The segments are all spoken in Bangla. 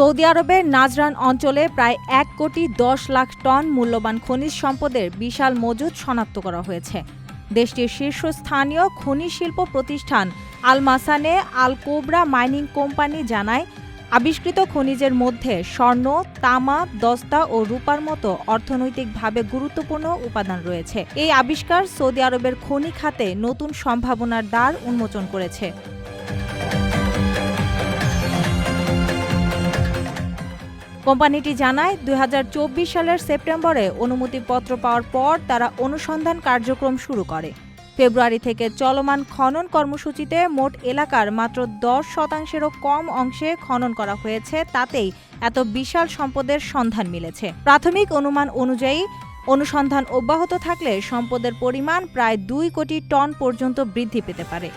সৌদি আরবের নাজরান অঞ্চলে প্রায় এক কোটি দশ লাখ টন মূল্যবান খনিজ সম্পদের বিশাল মজুদ শনাক্ত করা হয়েছে। দেশটির শীর্ষস্থানীয় খনিজ শিল্প প্রতিষ্ঠান Al Masane Al Kobra mining company জানায়, আবিষ্কৃত খনিজের মধ্যে স্বর্ণ, তামা, দস্তা ও রূপার মতো অর্থনৈতিকভাবে গুরুত্বপূর্ণ উপাদান রয়েছে। এই আবিষ্কার সৌদি আরবের খনি খাতে নতুন সম্ভাবনার দ্বার উন্মোচন করেছে। কোম্পানিটি জানায়, দুই হাজার চব্বিশ সালের সেপ্টেম্বরে অনুমতিপত্র পাওয়ার পর তারা অনুসন্ধান কার্যক্রম শুরু করে। ফেব্রুয়ারি থেকে চলমান খনন কর্মসূচিতে মোট এলাকার মাত্র দশ শতাংশেরও কম অংশে খনন করা হয়েছে, তাতেই এত বিশাল সম্পদের সন্ধান মিলেছে। প্রাথমিক অনুমান অনুযায়ী, অনুসন্ধান অব্যাহত থাকলে সম্পদের পরিমাণ প্রায় দুই কোটি টন পর্যন্ত বৃদ্ধি পেতে পারে।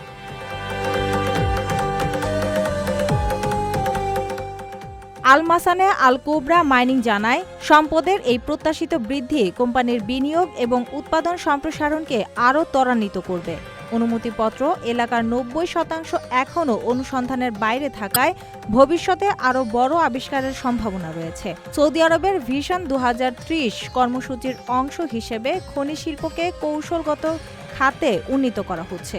আলমাসানে আল কোবরা মাইনিং জানায়, সম্পদের এই প্রত্যাশিত বৃদ্ধি কোম্পানির বিনিয়োগ এবং উৎপাদন সম্প্রসারণকে আরও ত্বরান্বিত করবে। অনুমতিপত্র এলাকার নব্বই শতাংশ এখনও অনুসন্ধানের বাইরে থাকায় ভবিষ্যতে আরও বড় আবিষ্কারের সম্ভাবনা রয়েছে। সৌদি আরবের ভিশন দু হাজার ত্রিশ কর্মসূচির অংশ হিসেবে খনি শিল্পকে কৌশলগত খাতে উন্নীত করা হচ্ছে।